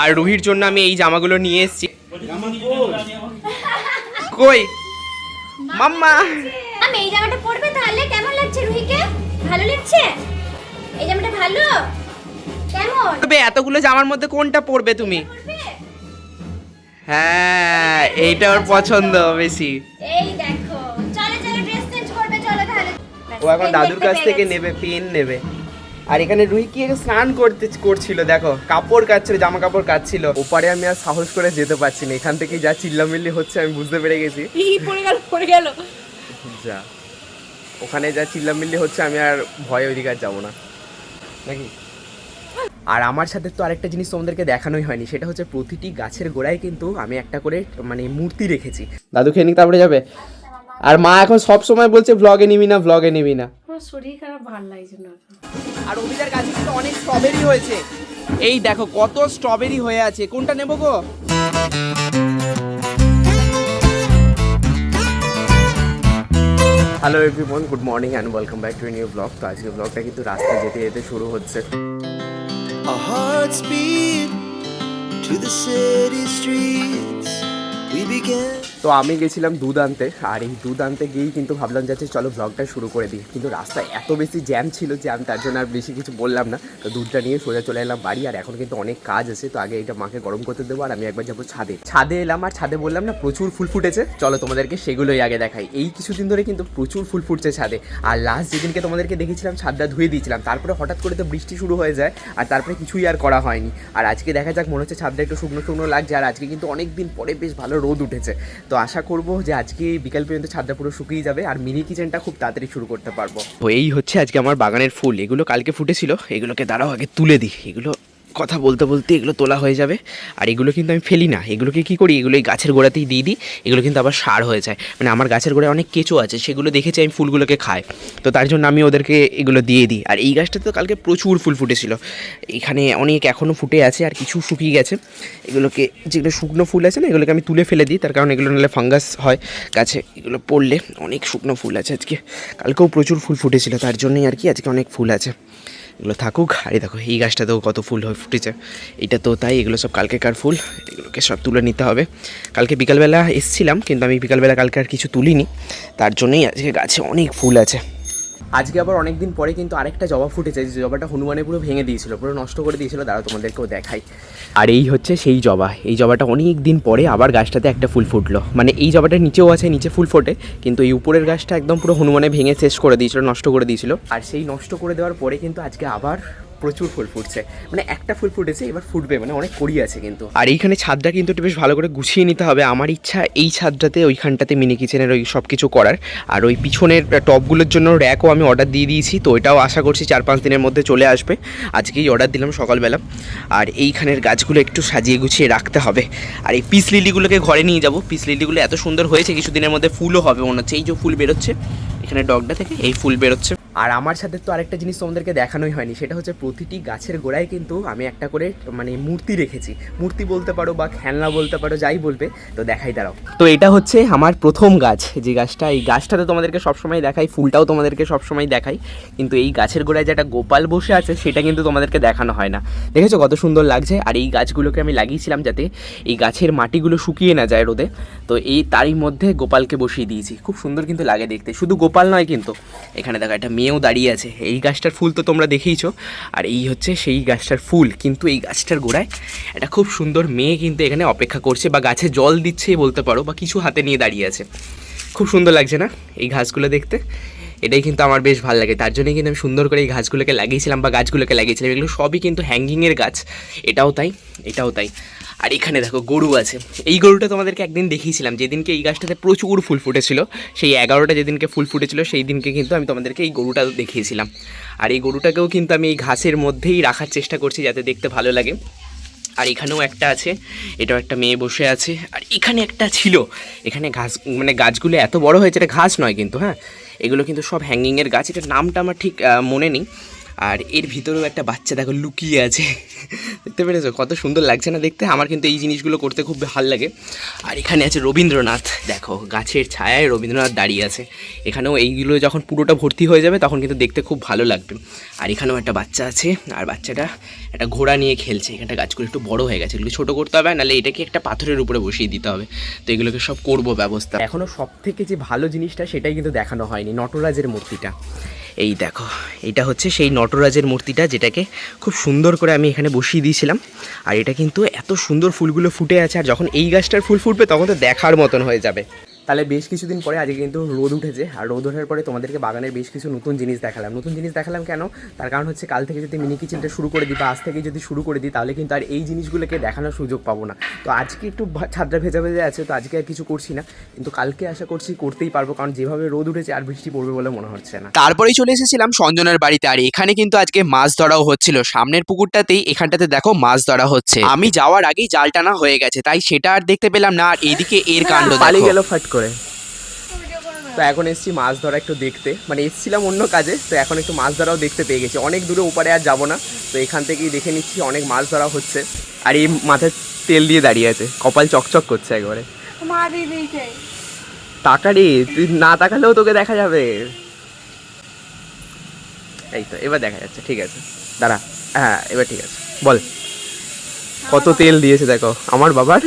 আর রুহির জন্য আমি এই জামাগুলো নিয়ে এসেছি। কই? মাম্মা! আমি এই জামাটা পরবে তাহলে? কেমন লাগছে রুহিকে? ভালো লাগছে? এই জামাটা ভালো? কেমন? তবে এতগুলো জামার মধ্যে কোনটা পরবে তুমি? হ্যাঁ এইটা ওর পছন্দ বেশি। এই দেখো। চলো চলো ড্রেস চেঞ্জ করবে চলো তাহলে। ও এখন দাদুর কাছ থেকে নেবে পেন নেবে। আর এখানে রুহি কি স্নান করতে করছিল দেখো কাপড় কাচ্ছিল জামা কাপড় কাচ্ছিল। ওপারে আমি আর সাহস করে যেতে পারছি না এখান থেকে যা চিল্লামিল্লি হচ্ছে আমি বুঝতে পেরে গেছি। পড়ে গেল পড়ে গেল। যা ওখানে যা চিল্লামিল্লি হচ্ছে আমি আর ভয়ে ওইদিকে আর যাব না। নাকি? আর আমার সাথে তো আরেকটা জিনিস তোমাদেরকে দেখানোই হয়নি সেটা হচ্ছে প্রতিটি গাছের গোড়ায় কিন্তু আমি একটা করে মানে মূর্তি রেখেছি। দাদু খেয়ে তারপরে যাবে। আর মা এখন সব সময় বলছে ব্লগে নিবি না ব্লগে নিবি না। আমার শরীর খারাপ ভালো লাগছে না আর অভিদার গাছে কিন্তু অনেক স্ট্রবেরি হয়েছে। এই দেখো কত স্ট্রবেরি হয়ে আছে। কোনটা নেব গো? Hello everyone good morning and welcome back to new blog তো আজকে ব্লগটা কিন্তু রাস্তায় যেতে যেতে শুরু হচ্ছে। Our hearts beat to the city streets. We began. তো আমি গেছিলাম দুধ আনতে, আর এই দুধ আনতে গিয়েই কিন্তু ভাবলাম যাচ্ছে চলো ব্লগটা শুরু করে দিই। কিন্তু রাস্তায় এত বেশি জ্যাম ছিল যে আমি তার জন্য আর বেশি কিছু বললাম না। তো দুধটা নিয়ে সোজা চলে এলাম বাড়ি, আর এখন কিন্তু অনেক কাজ আছে। তো আগে এটা মাকে গরম করতে দেবো, আর আমি একবার যাব ছাদে। ছাদে এলাম, আর ছাদে বললাম না, প্রচুর ফুল ফুটেছে। চলো তোমাদেরকে সেগুলোই আগে দেখাই। এই কিছুদিন ধরে কিন্তু প্রচুর ফুল ফুটছে ছাদে। আর লাস্ট যেদিনকে তোমাদেরকে দেখেছিলাম, ছাদটা ধুয়ে দিয়েছিলাম, তারপরে হঠাৎ করে তো বৃষ্টি শুরু হয়ে যায়, আর তারপরে কিছুই আর করা হয়নি। আর আজকে দেখা যাক, মনে হচ্ছে ছাদটা একটু শুকনো শুকনো লাগছে, আর আজকে কিন্তু অনেক দিন পরে বেশ ভালো রোদ উঠেছে। তো আশা করব যে আজকে বিকাল পর্যন্ত ছাদটা পুরো শুকিয়ে যাবে আর মিনি কিচেনটা খুব তাড়াতাড়ি শুরু করতে পারব। তো এই হচ্ছে আজকে আমার বাগানের ফুল। এগুলো কালকে ফুটেছিল। এগুলোকে দাঁড়াও, আগে তুলে দিই। এগুলো কথা বলতে বলতে এগুলো তোলা হয়ে যাবে। আর এগুলো কিন্তু আমি ফেলি না। এগুলোকে কি করি? এগুলো এই গাছের গোড়াতেই দিয়ে দিই। এগুলো কিন্তু আবার সার হয়ে যায়। মানে আমার গাছের গোড়ায় অনেক কেঁচো আছে। সেগুলো দেখেছি আমি ফুলগুলোকে খাই তো তার জন্য আমি ওদেরকে এগুলো দিয়ে দিই। আর এই গাছটাতে তো কালকে প্রচুর ফুল ফুটেছিল। এখানে অনেক এখনও ফুটে আছে আর কিছু শুকিয়ে গেছে। এগুলোকে যেগুলো শুকনো ফুল আছে না, এগুলোকে আমি তুলে ফেলে দিই। তার কারণ এগুলো নাহলে ফাঙ্গাস হয় গাছে। এগুলো পড়লে অনেক শুকনো ফুল আছে আজকে। কালকেও প্রচুর ফুল ফুটেছিল। তার জন্যই আর কি আজকে অনেক ফুল আছে। এগুলো থাকুক, আর দেখো এই গাছটাতেও কত ফুল হয়ে, ফুটেছে। এটা তো তাই, এগুলো সব কালকেকার ফুল, এগুলোকে সব তুলে নিতে হবে। কালকে বিকালবেলা এসছিলাম, কিন্তু আমি বিকালবেলা কালকে আর কিছু তুলিনি। তার জন্যই আজকে গাছে অনেক ফুল আছে। আজকে আবার অনেক দিন পরে কিন্তু আরেকটা জবা ফুটেছে, যে জবাটা হনুমানে পুরো ভেঙে দিয়েছিল, পুরো নষ্ট করে দিয়েছিল দাঁড়া তোমাদেরকেও দেখাই। আর এই হচ্ছে সেই জবা, এই জবাটা অনেক দিন পরে আবার গাছটাতে একটা ফুল ফুটলো। মানে এই জবাটা নিচেও আছে, নিচে ফুল ফোটে, কিন্তু এই উপরের গাছটা একদম পুরো হনুমানে ভেঙে শেষ করে দিয়েছিল, নষ্ট করে দিয়েছিল। আর সেই নষ্ট করে দেওয়ার পরে কিন্তু আজকে আবার প্রচুর ফুল ফুটছে। মানে একটা ফুল ফুটেছে, এবার ফুটবে মানে অনেক কড়ি আছে কিন্তু। আর এইখানে ছাদটা কিন্তু একটু বেশ ভালো করে গুছিয়ে নিতে হবে। আমার ইচ্ছা এই ছাদটাতে, ওইখানটাতে মিনি কিচেনের ওই সব কিছু করার। আর ওই পিছনের টপগুলোর জন্য র্যাকও আমি অর্ডার দিয়ে দিয়েছি, তো এটাও আশা করছি চার পাঁচ দিনের মধ্যে চলে আসবে। আজকেই অর্ডার দিলাম সকালবেলা। আর এইখানের গাছগুলো একটু সাজিয়ে গুছিয়ে রাখতে হবে। আর এই পিস লিলিগুলোকে ঘরে নিয়ে যাব। পিস লিলিগুলো এত সুন্দর হয়েছে, কিছুদিনের মধ্যে ফুলও হবে মনে হচ্ছে। এই যে ফুল বেরোচ্ছে, এখানে ডগটা থেকে এই ফুল বেরোচ্ছে। আর আমার সাথে তো আরেকটা জিনিস তোমাদেরকে দেখানোই হয়নি, সেটা হচ্ছে প্রতিটি গাছের গোড়ায় কিন্তু আমি একটা করে মানে মূর্তি রেখেছি। মূর্তি বলতে পারো বা খেলনা বলতে পারো, যাই বলবে, তো দেখাই দাঁড়াও। তো এটা হচ্ছে আমার প্রথম গাছ, যে গাছটা, এই গাছটাতে তোমাদেরকে সবসময় দেখাই, ফুলটাও তোমাদেরকে সবসময় দেখাই, কিন্তু এই গাছের গোড়ায় যেটা গোপাল বসে আছে, সেটা কিন্তু তোমাদেরকে দেখানো হয় না। দেখেছ কত সুন্দর লাগছে? আর এই গাছগুলোকে আমি লাগিয়েছিলাম যাতে এই গাছের মাটিগুলো শুকিয়ে না যায় রোদে, তো এই তারই মধ্যে গোপালকে বসিয়ে দিয়েছি। খুব সুন্দর কিন্তু লাগে দেখতে, শুধু গোপাল নয় কিন্তু, এখানে দেখো একটা মেয়েও দাঁড়িয়ে আছে। এই গাছটার ফুল তো তোমরা দেখেইছো। আর এই হচ্ছে সেই গাছটার ফুল। কিন্তু এই গাছটার গোড়ায় একটা খুব সুন্দর মেয়ে কিন্তু এখানে অপেক্ষা করছে বা গাছে জল দিচ্ছে বলতে পারো বা কিছু হাতে নিয়ে দাঁড়িয়ে আছে। খুব সুন্দর লাগছে না এই ঘাসগুলো দেখতে? এটাই কিন্তু আমার বেশ ভালো লাগে। তার জন্যই কিন্তু আমি সুন্দর করে এই ঘাসগুলোকে লাগিয়েছিলাম বা গাছগুলোকে লাগিয়েছিলাম। এগুলো সবই কিন্তু হ্যাঙ্গিংয়ের গাছ। এটাও তাই এটাও তাই। আর এখানে দেখো গরু আছে। এই গরুটা তোমাদেরকে একদিন দেখিয়েছিলাম। যেদিনকে এই গাছটাতে প্রচুর ফুল ফুটেছিল, সেই এগারোটা যেদিনকে ফুল ফুটেছিল সেই দিনকে কিন্তু আমি তোমাদেরকে এই গরুটা দেখিয়েছিলাম। আর এই গরুটাকেও কিন্তু আমি এই ঘাসের মধ্যেই রাখার চেষ্টা করছি যাতে দেখতে ভালো লাগে। আর এখানেও একটা আছে, এটাও একটা মেয়ে বসে আছে। আর এখানে একটা ছিল। এখানে ঘাস মানে গাছগুলো এত বড় হয়েছে, এটা ঘাস নয় কিন্তু হ্যাঁ? এগুলো কিন্তু সব হ্যাঙ্গিংয়ের গাছ। এটার নামটা আমার ঠিক মনে নেই। আর এর ভিতরেও একটা বাচ্চা দেখো লুকিয়ে আছে। দেখতে পেরেছ? কত সুন্দর লাগছে না দেখতে? আমার কিন্তু এই জিনিসগুলো করতে খুব ভালো লাগে। আর এখানে আছে রবীন্দ্রনাথ। দেখো, গাছের ছায়ায় রবীন্দ্রনাথ দাঁড়িয়ে আছে। এখানেও এইগুলো যখন পুরোটা ভর্তি হয়ে যাবে, তখন কিন্তু দেখতে খুব ভালো লাগবে। আর এখানেও একটা বাচ্চা আছে, আর বাচ্চাটা একটা ঘোড়া নিয়ে খেলছে। এখানটা গাছগুলো একটু বড় হয়ে গেছে। এগুলো ছোটো করতে হবে, নাহলে এটাকে একটা পাথরের উপরে বসিয়ে দিতে হবে। তো এগুলোকে সব করব ব্যবস্থা। এখনও সব থেকে যে ভালো জিনিসটা, সেটাই কিন্তু দেখানো হয়নি নটরাজের মূর্তিটা। এই দেখো, এটা হচ্ছে সেই নটরাজের মূর্তিটা যেটাকে খুব সুন্দর করে আমি এখানে বসিয়ে দিয়েছিলাম। আর এটা কিন্তু এত সুন্দর ফুলগুলো ফুটে আছে, আর যখন এই গাছটার ফুল ফুটবে তখন তো দেখার মতন হয়ে যাবে। তাহলে বেশ কিছুদিন পরে আজকে কিন্তু রোদ উঠেছে। আর রোদ ওঠার পরে তোমাদেরকে বাগানের বেশ কিছু নতুন জিনিস দেখালাম। নতুন জিনিস দেখালাম কেন? তার কারণ হচ্ছে কাল থেকে যদি মিনি কিচেনটা শুরু করে দিই বা আজ থেকে যদি শুরু করে দিই তাহলে কিন্তু আর এই জিনিসগুলোকে দেখানোর সুযোগ পাবো না। তো আজকে একটু ছাদটা ভেজা ভেজে আছে তো আজকে আর কিছু করছি না। কিন্তু কালকে আশা করছি করতেই পারব কারণ যেভাবে রোদ উঠেছে আর বৃষ্টি পড়বে বলে মনে হচ্ছে না। তারপরেই চলে এসেছিলাম সঞ্জনের বাড়িতে আর এখানে কিন্তু আজকে মাছ ধরাও হচ্ছিল। সামনের পুকুরটাতেই এখানটাতে দেখো মাছ ধরা হচ্ছে। আমি যাওয়ার আগেই জাল টানা হয়ে গেছে তাই সেটা আর দেখতে পেলাম না আর এইদিকে এর কাণ্ড পালিয়ে গেল ফাট করে। তো এখন এসছি মাছ ধরা একটু দেখতে। মানে এসছিলাম অন্য কাজে তো এখন একটু মাছ ধরাও দেখতে পেয়ে গেছি। অনেক দূরে ওপারে আর যাব না। তো এখান থেকেই দেখে নিচ্ছি অনেক মাছ ধরা হচ্ছে। আর এই মাথায় তেল দিয়ে দাঁড়িয়ে আছে। কপাল চকচক করছে একবারে। টাকা রে তুই না তাকালেও তোকে দেখা যাবে। এই তো এবার দেখা যাচ্ছে ঠিক আছে। দাঁড়া হ্যাঁ এবার ঠিক আছে। বল কত তেল দিয়েছে দেখো আমার বাবার?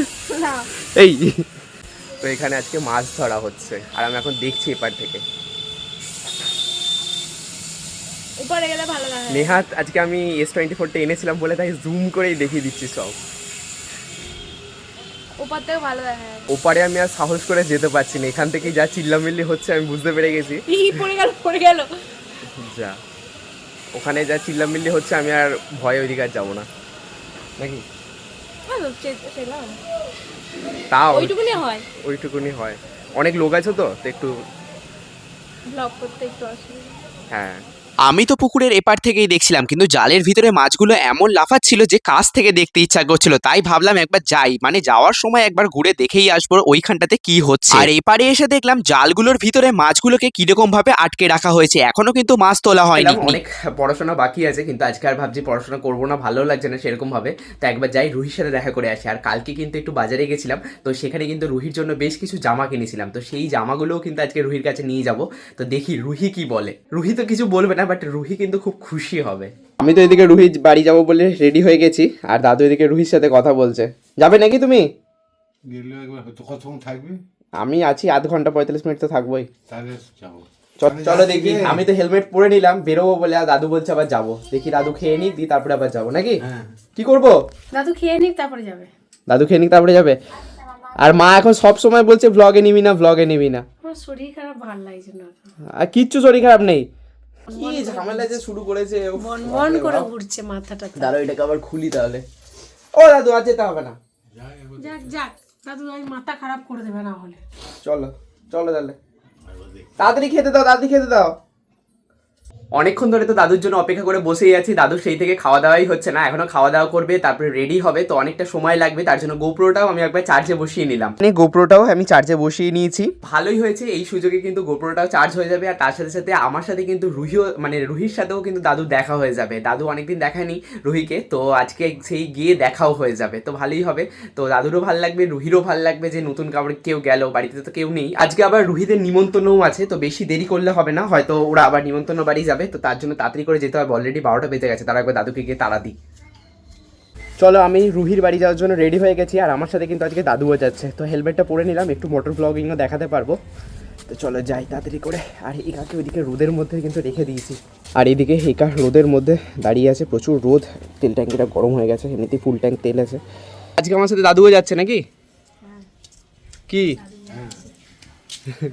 এই তো এখানে আজকে মাছ ধরা হচ্ছে আর আমি এখন দেখছি এপার থেকে নেহাত আজকে আমি এস টোয়েন্টি ফোরটা এনেছিলাম বলে তাই জুম করেই দেখিয়ে দিচ্ছি সব থেকে ওপারে আমি আর সাহস করে যেতে পারছি না এখান থেকেই যা চিল্লামিল্লি হচ্ছে আমি বুঝতে পেরে গেছি পড়ে গেল পড়ে গেল যা ওখানে যা চিল্লামিল্লি হচ্ছে আমি আর ভয়ে ওইদিকে আর যাব না নাকি তাও ওইটুকুনি হয়। ওইটুকুনি হয়। অনেক লোক আছে তো তো একটু ব্লগ করতে একটু অসুবিধা। হ্যাঁ। আমি তো পুকুরের এপার থেকেই দেখছিলাম, কিন্তু জালের ভিতরে মাছগুলো এমন লাফাচ্ছিল যে কাছ থেকে দেখতে ইচ্ছা করছিল। তাই ভাবলাম একবার যাই মানে যাওয়ার সময় একবার ঘুরে দেখেই আসব ওইখানটাতে কি হচ্ছে। আর এপারে এসে দেখলাম জালগুলোর ভিতরে মাছগুলোকে কীরকম ভাবে আটকে রাখা হয়েছে, এখনও কিন্তু মাছ তোলা হয়নি। অনেক পড়াশোনা বাকি আছে, কিন্তু আজকে আর ভাবছি পড়াশোনা করব না ভালো লাগছে না সেরকম ভাবে তো একবার যাই রুহির সাথে দেখা করে আসি। আর কালকে কিন্তু একটু বাজারে গেছিলাম, তো সেখানে কিন্তু রুহির জন্য বেশ কিছু জামা কিনেছিলাম। তো সেই জামাগুলোও কিন্তু আজকে রুহির কাছে নিয়ে যাব। তো দেখি রুহি কি বলে। রুহি তো কিছু বলবে না বাট রুহি কিন্তু খুব খুশি হবে। আমি তো এদিকে রুহি বাড়ি যাব বলে রেডি হয়ে গেছি আর দাদু এদিকে রুহির সাথে কথা বলছে। যাবে নাকি তুমি? গেলে একবার হয়তো কতক্ষণ থাকবি? আমি আছি আধ ঘণ্টা পঁয়তাল্লিশ মিনিট তো থাকবোই। তাহলে যাব। চলো দেখি আমি তো হেলমেট পরে নিলাম বেরোবো বলে আর দাদু বলছে আবার যাব। দেখি দাদু খেয়ে নিক দিয়ে তারপরে আবার যাব নাকি? হ্যাঁ। কি করব? দাদু খেয়ে নিক তারপরে যাবে। দাদু খেয়ে নিক তারপরে যাবে। আর মা এখন সব সময় বলছে ব্লগে নিবি না ব্লগে নিবি না। আমার শরীর খারাপ ভালো লাগছে না আর কিচ্ছু শরীর খারাপ নেই। কি ঝামেলা যে শুরু করেছে মন মন করে ঘুরছে মাথাটা দাঁড়ো এটাকে আবার খুলি তাহলে। ও দাদু আর যেতে হবে না। যাক যাক দাদু আমি মাথা খারাপ করে দেবে না হলে। চলো চলো তাহলে। তাড়াতাড়ি খেতে দাও তাড়াতাড়ি খেতে দাও। অনেকক্ষণ ধরে তো দাদুর জন্য অপেক্ষা করে বসেই আছি দাদু সেই থেকে খাওয়া দাওয়াই হচ্ছে না এখনও খাওয়া দাওয়া করবে তারপরে রেডি হবে তো অনেকটা সময় লাগবে তার জন্য গোপ্রোটাও আমি একবার চার্জে বসিয়ে নিলাম। মানে গোপ্রোটাও আমি চার্জে বসিয়ে নিয়েছি। ভালোই হয়েছে এই সুযোগে কিন্তু গোপ্রোটাও চার্জ হয়ে যাবে আর তার সাথে সাথে আমার সাথে কিন্তু রুহিও মানে রুহির সাথেও কিন্তু দাদু দেখা হয়ে যাবে দাদু অনেকদিন দেখায়নি রুহিকে তো আজকে সেই গিয়ে দেখাও হয়ে যাবে তো ভালোই হবে তো দাদুরও ভালো লাগবে রুহিরও ভালো লাগবে যে নতুন কাপড় কেউ গেল বাড়িতে তো কেউ নেই আজকে আবার রুহিদের নিমন্ত্রণও আছে তো বেশি দেরি করলে হবে না হয়তো ওরা আবার নিমন্ত্রণ বাড়ি যাবে। তো তার জন্য তাড়াতাড়ি করে যেতে হবে। অলরেডি বারোটা বেজে গেছে তারা একবার দাদুকে গিয়ে তাড়া দিই। চলো আমি রুহির বাড়ি যাওয়ার জন্য রেডি হয়ে গেছি আর আমার সাথে কিন্তু আজকে দাদুও যাচ্ছে। তো হেলমেটটা পরে নিলাম একটু মোটর ব্লগিংও দেখাতে পারব। তো চলো যাই তাড়াতাড়ি করে আর একাকে ওইদিকে রোদের মধ্যে কিন্তু রেখে দিয়েছি। আর এইদিকে একা রোদের মধ্যে দাঁড়িয়ে আছে প্রচুর রোদ। তেল ট্যাঙ্কিটা গরম হয়ে গেছে এমনিতেই ফুল ট্যাঙ্ক তেল আছে। আজকে আমার সাথে দাদুও যাচ্ছে নাকি? কি?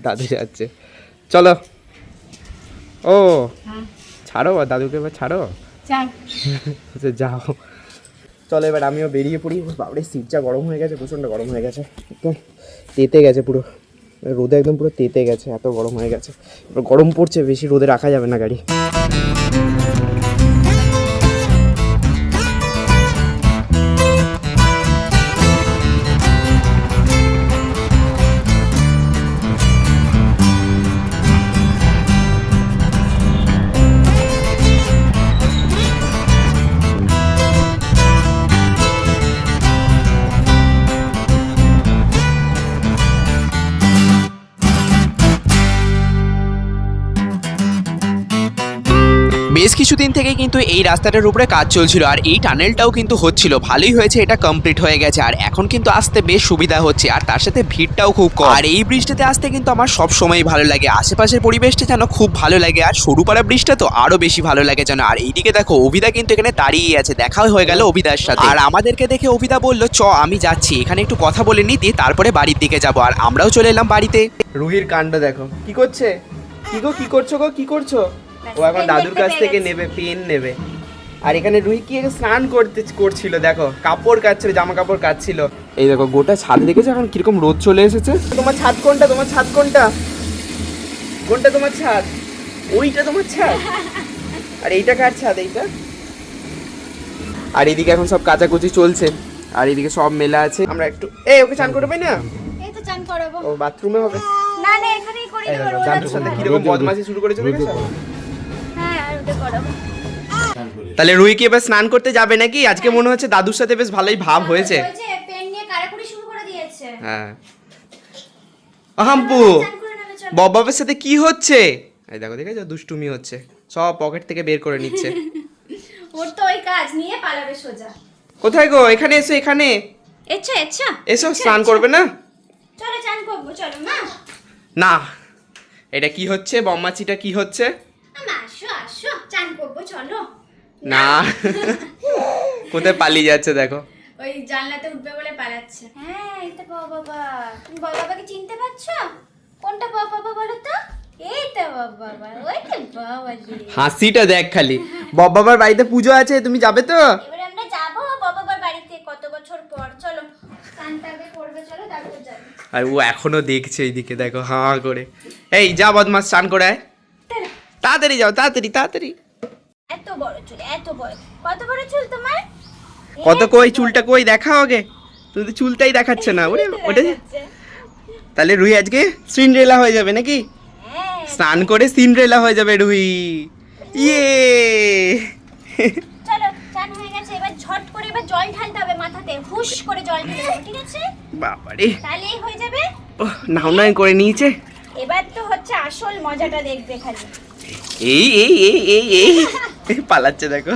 দাদু যাচ্ছে। চলো। ও ছাড়ো দাদুকে এবার ছাড়ো। আচ্ছা যাও। চলো এবার আমিও বেরিয়ে পড়ি। বাবরে সিটটা গরম হয়ে গেছে প্রচণ্ড গরম হয়ে গেছে। একদম তেতে গেছে পুরো। রোদে একদম পুরো তেতে গেছে এত গরম হয়ে গেছে। গরম পড়ছে বেশি রোদে রাখা যাবে না গাড়ি। বেশ কিছুদিন থেকে কিন্তু এই রাস্তাটার উপরে কাজ চলছিল, আর এই টানেলটাও কিন্তু হচ্ছিল। ভালোই হয়েছে, এটা কমপ্লিট হয়ে গেছে, আর এখন কিন্তু আসতে বেশ সুবিধা হচ্ছে, আর তার সাথে ভিড়টাও খুব কম। আর এই ব্রিজটাতে আসতে কিন্তু আমার সব সময় ভালো লাগে, আশেপাশের পরিবেশটা যেন খুব ভালো লাগে, আর সরুপাড়া ব্রিজটা তো আরও বেশি ভালো লাগে যেন। আর এইদিকে দেখো, অভিদা কিন্তু এখানে দাঁড়িয়ে আছে দেখাও হয়ে গেল অভিদার সাথে। আর আমাদেরকে দেখে অভিদা বলল, চ, আমি যাচ্ছি, এখানে একটু কথা বলে নি, দিয়ে তারপরে বাড়ির দিকে যাব। আর আমরাও চলে এলাম বাড়িতে। রুহির কাণ্ড দেখো, কি করছে? কি গো, কি করছ গো, কি করছ? ও এখন দাদুর কাছ থেকে নেবে পেন নেবে। আর এখানে রুই কি স্নান করতে করছিল দেখো কাপড় কাচ্ছিল জামা কাপড় কাচ্ছিল। এই দেখো গোটা ছাদ দেখেছ এখন কীরকম রোদ চলে এসেছে? তোমার ছাদ কোনটা তোমার ছাদ কোনটা? কোনটা তোমার ছাদ? ওইটা তোমার ছাদ? আর এইটা কার ছাদ এইটা? আর এদিকে এখন সব কাচাকুচি চলছে আর এদিকে সব মেলা আছে। আমরা একটু এই ওকে চান করবে না? এই তো চান করাবো। ও বাথরুমে হবে? না না এখানেই করে এই দেবো সাথে ভাই। কীরকম বদমাশি শুরু করেছে দেখেছ? তাহলে রুই কি এবার স্নান করতে যাবে নাকি? আজকে মনে হচ্ছে দাদুর সাথে বেশ ভালোই ভাব হয়েছে। হ্যাঁ। আহাম্পু চান করে ববাবের সাথে কি হচ্ছে? এই দেখো দেখেছ? দুষ্টুমি হচ্ছে। সব পকেট থেকে বের করে নিচ্ছে। ওর তো ওই কাজ নিয়ে পালাবে সোজা। কোথায় গো? এখানে এসো এখানে। এচ্ছা এচ্ছা। এসো স্নান করবে না? চলো চান করব চলো মা। না। এটা কি হচ্ছে? বম্মাচিটা কি হচ্ছে? চান করব চলো। না। কোথায় পালিয়ে যাচ্ছে দেখো। ওই জানলাতে উঠবে বলে পালাচ্ছে। হ্যাঁ এই তো বাবা বাবা। তুমি বাবা বাবাকে চিনতে পারছ? কোনটা বাবা বাবা বলো তো? এই তো বাবা বাবা ওই তো বাবা হাসিটা দেখ খালি। বব্বাবার বাড়িতে পুজো আছে তুমি যাবে তো? এবারে আমরা যাব বাবা বাবার বাড়িতে কত বছর পর চলো। স্নানটা চলো তারপর যাবে। আর ও এখনও দেখছে এইদিকে দেখো হাঁ হাঁ করে। এই যা বদমাস স্নান করে আয়। তাড়াতাড়ি যাও তাড়াতাড়ি তাড়াতাড়ি। এত বড় চুল এত বড়। কত বড় চুল তোমার? কত কই চুলটা কই? দেখাও আগে। তুমি তো চুলটাই দেখাচ্ছে না। ওরে ওটা তাহলে রুই আজকে সিন্ড্রেলা হয়ে যাবে নাকি? হ্যাঁ। স্নান করে সিন্ড্রেলা হয়ে যাবে রুই ইয়ে! চলো চান হয়ে গেছে। এবার ঝট করে এবার জল ঢালতে হবে মাথাতে। হুশ করে জল ঢেলে ঠিক আছে? বাবারে। তাহলেই হয়ে যাবে। ওহ, নাও নাই করে নিয়েছে। এবার তো হচ্ছে আসল মজাটা দেখবে খালি। এই এই এই এই এই। পালাচ্ছে দেখো।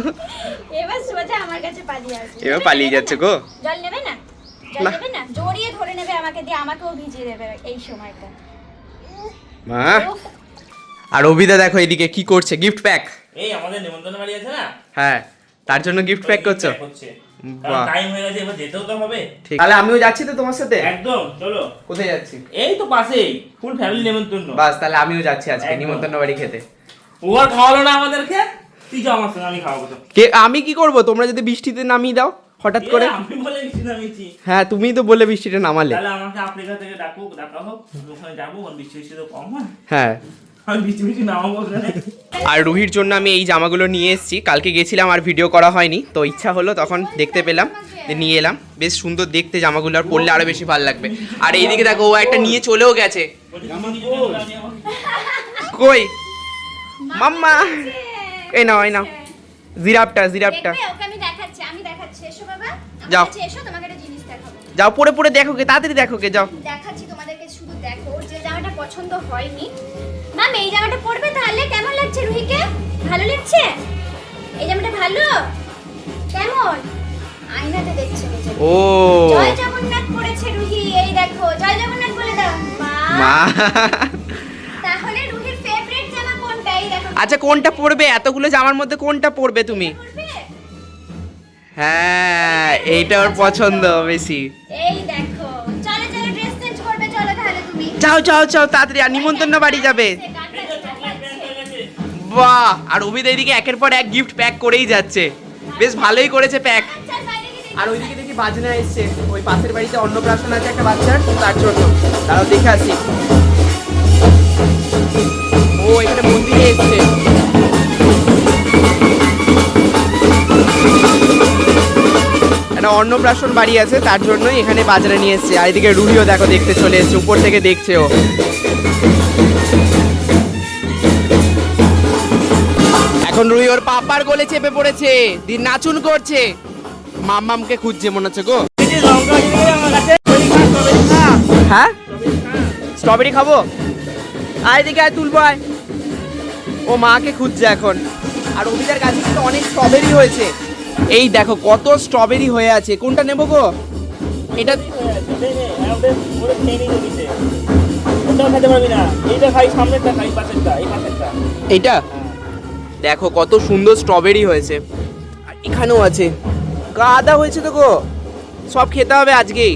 এবার সোজা আমার কাছে পালিয়ে আসবে। এবার পালিয়ে যাচ্ছে গো। জল নেবে না? জল নেবে না? জড়িয়ে ধরে নেবে আমাকে দিয়ে আমাকেও ভিজিয়ে দেবে এই সময়টা। মা। আর অভিদা দেখো এদিকে কি করছে? গিফট প্যাক এই আমাদের নেমন্তন্ন বাড়ি আছে না? হ্যাঁ তার জন্য গিফট প্যাক করছ? টাইম হয়ে গেছে এবার যেতেও তো হবে। ঠিক। তাহলে আমিও যাচ্ছি তো তোমার সাথে? একদম চলো। কোথায় যাচ্ছি? এই তো পাশেই ফুল ফ্যামিলি নেমন্তন্ন। বাস তাহলে আমিও যাচ্ছি আজকে। নিমন্ত্রণ বাড়ি খেতে। ও আর খাওয়ালো না আমাদেরকে? তুই যাও আমার সঙ্গে আমি খাওয়াবো তো। কে আমি কি করব? তোমরা যদি বৃষ্টিতে নামিয়ে দাও হঠাৎ করে। আমি বলে মিষ্টি নামিয়েছি। হ্যাঁ তুমিই তো বলে বৃষ্টিটা নামালে। তাহলে আমাকে আফ্রিকা থেকে ডাকুক ডাকা হোক ওখানে যাব বৃষ্টি বৃষ্টি তো কম হয়। হ্যাঁ। বৃষ্টি বৃষ্টি আর রুহির জন্য আমি এই জামাগুলো নিয়ে এসেছি। কালকে গেছিলাম আর ভিডিও করা হয়নি। তো ইচ্ছা হলো তখন দেখতে পেলাম যে নিয়ে এলাম। বেশ সুন্দর দেখতে জামাগুলো আর পরলে আরও বেশি ভালো লাগবে। আর এইদিকে দেখো ও একটা নিয়ে চলেও গেছে। কই? মাম্মা। এই নাও এই নাও। জিরাপটা জিরাপটা আমি দেখাচ্ছি আমি দেখাচ্ছি। এসো বাবা আমার যাও। এসো তোমাকে একটা জিনিস দেখাবো। যাও পরে পরে দেখো কে তাড়াতাড়ি দেখো কে যাও। দেখাচ্ছি তোমাদেরকে শুধু দেখো। যে জামাটা পছন্দ হয়নি। ম্যাম এই জামাটা পরবে তাহলে? কেমন লাগছে রুহিকে? ভালো লাগছে? এই জামাটা ভালো? কেমন? আয়নাতে দেখছে ও। জয় জগন্নাথ পড়েছে রুহি এই দেখো জয় জগন্নাথ বলে দাও। মা আচ্ছা কোনটা পরবে? এতগুলো জামার মধ্যে কোনটা পরবে তুমি? হ্যাঁ এইটা ওর পছন্দ বেশি। এই দেখো। চলো চলো ড্রেস চেঞ্জ করবে চলো তাহলে তুমি। যাও যাও যাও তাড়াতাড়ি আর নিমন্ত্রণ বাড়ি যাবে। বাহ আর অভিদ এইদিকে একের পর এক গিফট প্যাক করেই যাচ্ছে। বেশ ভালোই করেছে প্যাক আচ্ছা আর ওইদিকে দেখি বাজনা এসছে। ওই পাশের বাড়িতে অন্নপ্রাশন আছে একটা বাচ্চার তার জন্য। তারাও দেখে আসি। ও এখানে মন্দিরে এসছে। একটা অন্নপ্রাশন বাড়ি আছে, তার জন্যই এখানে বাজারে নিয়ে এসছে। আর এদিকে রুহিও দেখো দেখতে চলে এসছে, উপর থেকে দেখছে ও এখন রুহি ওর পাপার গোলে চেপে পড়েছে, দিন নাচুন করছে। মাম্মামকে খুঁজছে, মনে হচ্ছে গো। হ্যাঁ? স্ট্রবেরি খাব? আয় দিকে আয়, তুলবো আয়। ও মাকে খুঁজছে এখন। আর অভিদার গাছে কিন্তু অনেক স্ট্রবেরি হয়েছে। এই দেখো, কত স্ট্রবেরি হয়ে আছে। কোনটা নেব গো? এটা এইটা? দেখো, কত সুন্দর স্ট্রবেরি হয়েছে। আর এখানেও আছে। গাদা হয়েছে তো গো। সব খেতে হবে আজকেই।